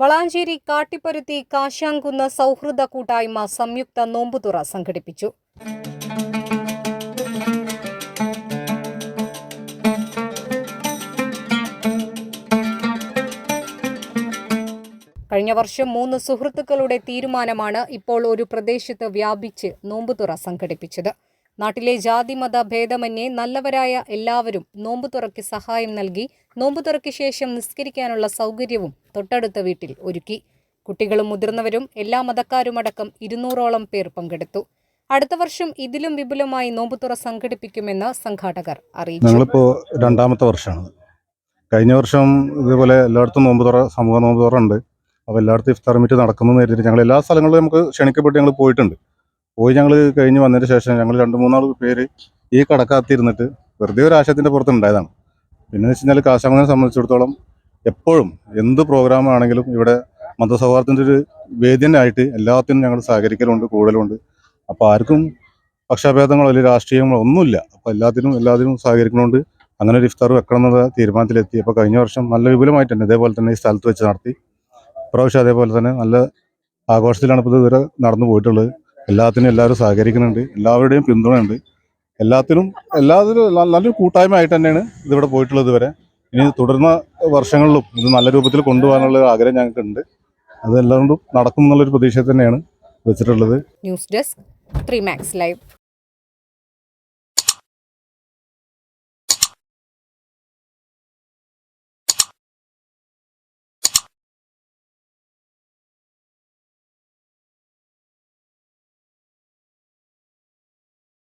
വളാഞ്ചേരി കാട്ടിപ്പരുത്തി കാശാംകുന്ന് സൗഹൃദ കൂട്ടായ്മ സംയുക്ത നോമ്പുതുറ സംഘടിപ്പിച്ചു. കഴിഞ്ഞ വർഷം മൂന്ന് സുഹൃത്തുക്കളുടെ തീരുമാനമാണ് ഇപ്പോൾ ഒരു പ്രദേശത്ത് വ്യാപിച്ച് നോമ്പുതുറ സംഘടിപ്പിച്ചത്. നാട്ടിലെ ജാതിമത ഭേദമന്യേ നല്ലവരായ എല്ലാവരും നോമ്പുതുറയ്ക്ക് സഹായം നൽകി നോമ്പുതുറയ്ക്ക് ശേഷം നിസ്കരിക്കാനുള്ള സൗകര്യവും തൊട്ടടുത്ത വീട്ടിൽ ഒരുക്കി. കുട്ടികളും മുതിർന്നവരും എല്ലാ മതക്കാരുമടക്കം ഇരുന്നൂറോളം പേർ പങ്കെടുത്തു. അടുത്ത വർഷം ഇതിലും വിപുലമായി നോമ്പുതുറ സംഘടിപ്പിക്കുമെന്ന് സംഘാടകർ അറിയിച്ചു. ഞങ്ങളിപ്പോൾ രണ്ടാമത്തെ വർഷമാണ്. കഴിഞ്ഞ വർഷം ഇതുപോലെ എല്ലായിടത്തും നോമ്പുതുറ സമൂഹ നോമ്പുതുറ ഉണ്ട്. അപ്പോൾ എല്ലായിടത്തും ഇഫ്താർ മീറ്റ് നടക്കുന്നു നേരിട്ട് ഞങ്ങൾ എല്ലാ സ്ഥലങ്ങളിലും നമുക്ക് ക്ഷണിക്കപ്പെട്ട് ഞങ്ങൾ പോയിട്ടുണ്ട്. പോയി ഞങ്ങൾ കഴിഞ്ഞ് വന്നതിന് ശേഷം ഞങ്ങൾ രണ്ട് മൂന്നാൽ പേര് ഈ കടക്കാത്തിരുന്നിട്ട് വെറുതെ ഒരു ആശയത്തിന്റെ പുറത്ത് ഉണ്ടായതാണ് പിന്നെ വെച്ച് കഴിഞ്ഞാൽ കാശാമനെ സംബന്ധിച്ചിടത്തോളം എപ്പോഴും എന്ത് പ്രോഗ്രാം ആണെങ്കിലും ഇവിടെ മതസൗഹാർദ്ദത്തിന്റെ ഒരു വേദി ആയിട്ട് എല്ലാത്തിനും ഞങ്ങൾ സഹകരിക്കലുണ്ട് കൂടുതലുണ്ട് അപ്പോൾ ആർക്കും പക്ഷാഭേദങ്ങളോ അല്ലെങ്കിൽ രാഷ്ട്രീയങ്ങളോ ഒന്നുമില്ല. അപ്പോൾ എല്ലാത്തിനും എല്ലാത്തിനും സഹകരിക്കണോണ്ട് അങ്ങനെ ഒരു ഇഫ്താർ വെക്കണം എന്നുള്ള തീരുമാനത്തിലെത്തി. അപ്പോൾ കഴിഞ്ഞ വർഷം നല്ല വിപുലമായിട്ട് തന്നെ ഇതേപോലെ തന്നെ ഈ സ്ഥലത്ത് വെച്ച് നടത്തി. ഇപ്രാവശ്യം അതേപോലെ തന്നെ നല്ല ആഘോഷത്തിലാണ് ഇപ്പോൾ ഇതുവരെ നടന്നു പോയിട്ടുള്ളത്. എല്ലാത്തിനും എല്ലാവരും സഹകരിക്കുന്നുണ്ട്. എല്ലാവരുടെയും പിന്തുണയുണ്ട്. എല്ലാത്തിനും ന- നല്ലൊരു കൂട്ടായ്മ ആയിട്ട് തന്നെയാണ് ഇതിവിടെ പോയിട്ടുള്ളത് ഇതുവരെ. ഇനി തുടർന്ന വർഷങ്ങളിലും ഇത് നല്ല രൂപത്തിൽ കൊണ്ടുപോകാനുള്ള ആഗ്രഹം ഞങ്ങൾക്കുണ്ട്. അതെല്ലാം കൊണ്ടും നടക്കും എന്നുള്ളൊരു പ്രതീക്ഷ തന്നെയാണ് വെച്ചിട്ടുള്ളത്. News desk three max live.